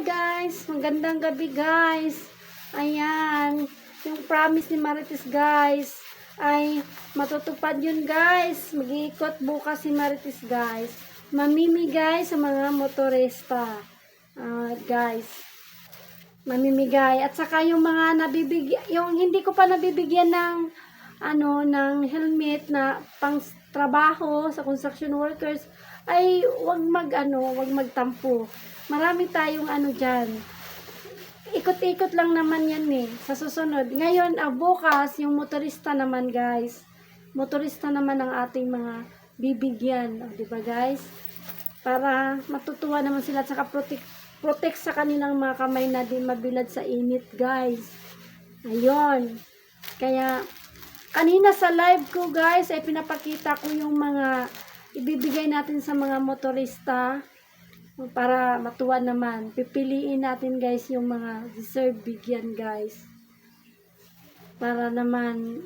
guys, magandang gabi guys. Ayan, yung promise ni Marites guys ay matutupad yun guys. Mag-iikot bukas si Marites guys. Mamimigay sa mga motorista. Ah, guys. Mamimigay at saka yung mga nabibigyan, yung hindi ko pa nabibigyan ng ano ng helmet na pang trabaho sa construction workers ay wag mag ano, wag magtampo. Marami tayong ano diyan. Ikot-ikot lang naman yan eh, sa susunod. Ngayon, ah, bukas, yung motorista naman guys. Motorista naman ang ating mga bibigyan. O, di ba guys? Para matutuwa naman sila at saka protect, protect sa kanilang mga kamay na di mabilad sa init guys. Ayun. Kaya, kanina sa live ko guys, ay pinapakita ko yung mga ibibigay natin sa mga motorista para matuwa naman. Pipiliin natin guys yung mga deserve bigyan guys. Para naman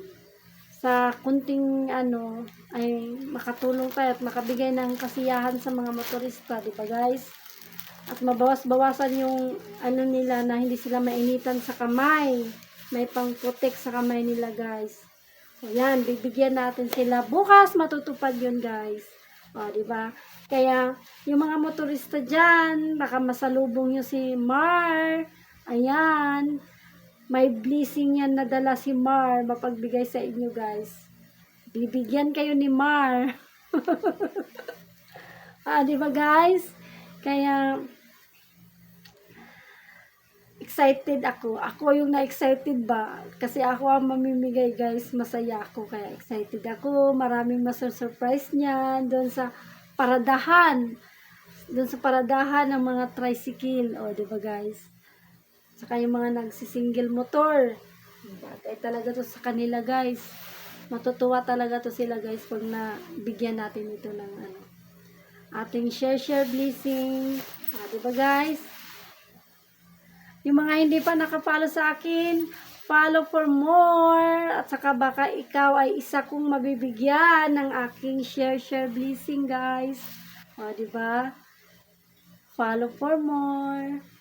sa kunting ano ay makatulong tayo at makabigay ng kasiyahan sa mga motorista, di ba guys? At mabawas-bawasan yung ano nila na hindi sila mainitan sa kamay. May pang-protect sa kamay nila guys. So yan, bibigyan natin sila. Bukas matutupad yun guys. O, di ba? Kaya, yung mga motorista dyan, baka masalubong nyo si Mar. Ayan. May blessing yan na dala si Mar. Mapagbigay sa inyo, guys. Bibigyan kayo ni Mar. ah, di ba, guys? Kaya, excited ako. Ako yung na-excited ba? Kasi ako ang mamimigay guys. Masaya ako. Kaya excited ako. Maraming masurprise niyan. Doon sa paradahan. Doon sa paradahan ng mga tricycle. O, ba guys? Saka yung mga nagsisingle motor. Bagay talaga to sa kanila guys. Matutuwa talaga to sila guys pag nabigyan natin ito ng ano. Ating share share blessing. Ah, di ba guys? Yung mga hindi pa nakapalo sa akin, follow for more. At saka baka ikaw ay isa kong mabibigyan ng aking share share blessing guys. O, di ba? Follow for more.